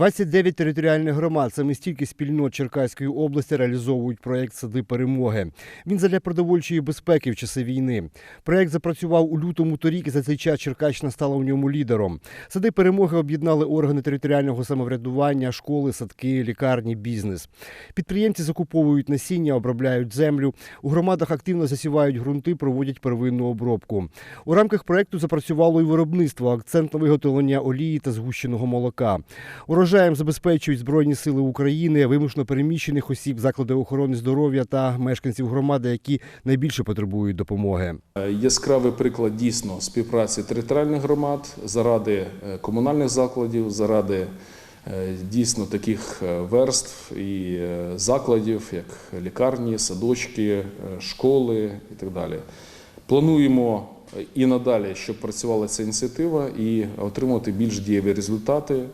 29 територіальних громад, саме стільки спільнот Черкаської області реалізовують проєкт Сади перемоги. Він задля продовольчої безпеки в часи війни. Проєкт запрацював у лютому торік, і за цей час Черкащина стала у ньому лідером. Сади перемоги об'єднали органи територіального самоврядування, школи, садки, лікарні, бізнес. Підприємці закуповують насіння, обробляють землю. У громадах активно засівають ґрунти, проводять первинну обробку. У рамках проєкту запрацювало і виробництво, акцент на виготовлення олії та згущеного молока. Урожаєм забезпечують Збройні сили України, вимушено переміщених осіб, заклади охорони здоров'я та мешканців громади, які найбільше потребують допомоги. Е, Яскравий приклад дійсно співпраці територіальних громад заради е, комунальних закладів, заради е, дійсно таких верств і закладів, як лікарні, садочки, школи і так далі. Плануємо і надалі, щоб працювала ця ініціатива і отримувати більш дієві результати.